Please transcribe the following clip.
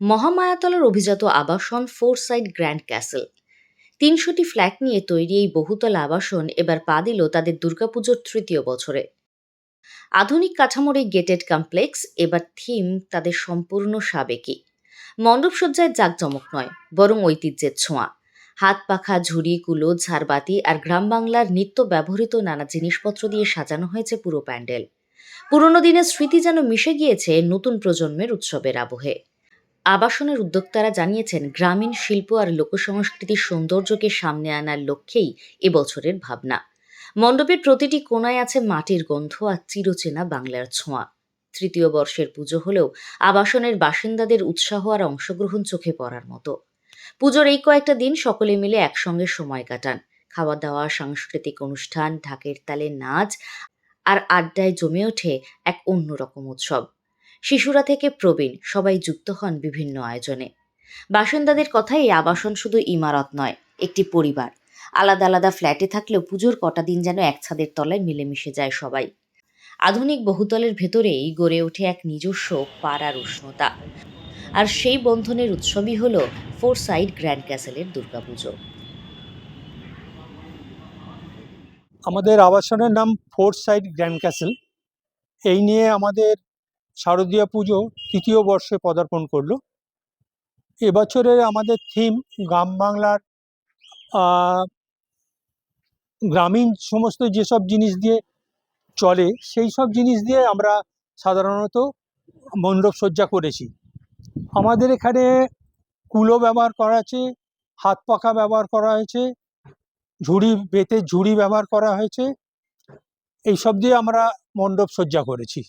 মহামায়াতলার অভিজাত আবাসন four side grand castle. তিনশোটি ফ্ল্যাট নিয়ে তৈরি এই বহুতল আবাসন এবার পা দিল তাদের দুর্গাপুজোর তৃতীয় বছরে। আধুনিক কাঠামোর এই গেটেড কমপ্লেক্স এবার থিম তাদের সম্পূর্ণ সাবেকি। মণ্ডপসজ্জায় জাঁকজমক নয়, বরং ঐতিহ্যের ছোঁয়া। হাত পাখা, ঝুড়ি, কুলো, ঝাড়বাতি আর গ্রাম বাংলার নিত্য ব্যবহৃত নানা জিনিসপত্র দিয়ে সাজানো হয়েছে পুরো প্যান্ডেল। পুরনো দিনের স্মৃতি যেন মিশে গিয়েছে নতুন প্রজন্মের উৎসবের আবহে। আবাসনের উদ্যোক্তারা জানিয়েছেন, গ্রামীণ শিল্প আর লোকসংস্কৃতির সৌন্দর্যকে সামনে আনার লক্ষ্যেই এবছরের ভাবনা। মণ্ডপের প্রতিটি কোণায় আছে মাটির গন্ধ আর চিরচেনা বাংলার ছোঁয়া। তৃতীয় বর্ষের পুজো হলেও আবাসনের বাসিন্দাদের উৎসাহ আর অংশগ্রহণ চোখে পড়ার মতো। পুজোর এই কয়েকটা দিন সকলে মিলে একসঙ্গে সময় কাটান। খাওয়া দাওয়া সাংস্কৃতিক অনুষ্ঠান, ঢাকের তালে নাচ আর আড্ডায় জমে ওঠে এক অন্যরকম উৎসব। শিশুরা থেকে প্রবীণ, সবাই যুক্ত হন বিভিন্ন আয়োজনে। বাসিন্দাদের কথায় এই আবাসন শুধু ইমারত নয়, একটি পরিবার। আলাদা আলাদা ফ্ল্যাটে থাকলেও পুজোর কটা দিন যেন এক ছাদের তলায় মিলেমিশে যায় সবাই। আধুনিক বহুতলের ভেতরেই গড়ে ওঠে এক নিজস্ব পাড়ার উষ্ণতা। আর সেই বন্ধনের উৎসবই হল ফোর সাইড গ্র্যান্ড ক্যাসেলের দুর্গাপুজো। আমাদের আবাসনের নাম ফোর সাইড গ্র্যান্ড ক্যাসেল। এই নিয়ে আমাদের শারদীয়া পুজো তৃতীয় বর্ষে পদার্পণ করল। এবছরের আমাদের থিম গ্রাম বাংলার গ্রামীণ সমস্ত যেসব জিনিস দিয়ে চলে, সেই সব জিনিস দিয়ে আমরা সাধারণত মণ্ডপ সজ্জা করেছি। আমাদের এখানে কুলো ব্যবহার করা আছে হাত পাখা ব্যবহার করা হয়েছে, ঝুড়ি, বেতের ঝুড়ি ব্যবহার করা হয়েছে, এইসব দিয়ে আমরা মণ্ডপ সজ্জা করেছি।